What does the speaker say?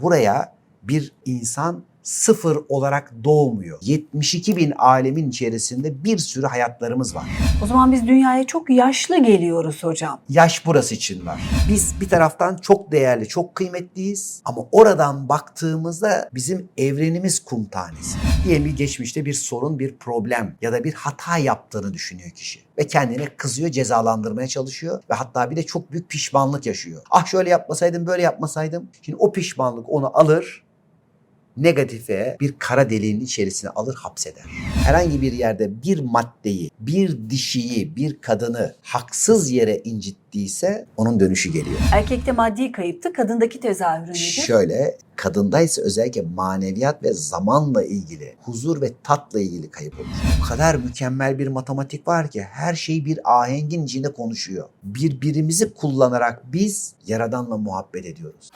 buraya bir insan sıfır olarak doğmuyor. 72 bin alemin içerisinde bir sürü hayatlarımız var. O zaman biz dünyaya çok yaşlı geliyoruz hocam. Yaş burası için var. Biz bir taraftan çok değerli, çok kıymetliyiz ama oradan baktığımızda bizim evrenimiz kum tanesi. Diyelim ki geçmişte bir sorun, bir problem ya da bir hata yaptığını düşünüyor kişi ve kendine kızıyor, cezalandırmaya çalışıyor ve hatta bir de çok büyük pişmanlık yaşıyor. Ah şöyle yapmasaydım, böyle yapmasaydım. Şimdi o pişmanlık onu alır, negatife bir kara deliğin içerisine alır hapseder. Herhangi bir yerde bir maddeyi, bir dişiyi, bir kadını haksız yere incittiyse onun dönüşü geliyor. Erkekte maddi kayıptı, kadındaki tezahürü nedir? Şöyle kadındaysa özellikle maneviyat ve zamanla ilgili, huzur ve tatla ilgili kayıp olur. O kadar mükemmel bir matematik var ki her şey bir ahengin içinde konuşuyor. Birbirimizi kullanarak biz Yaradan'la muhabbet ediyoruz.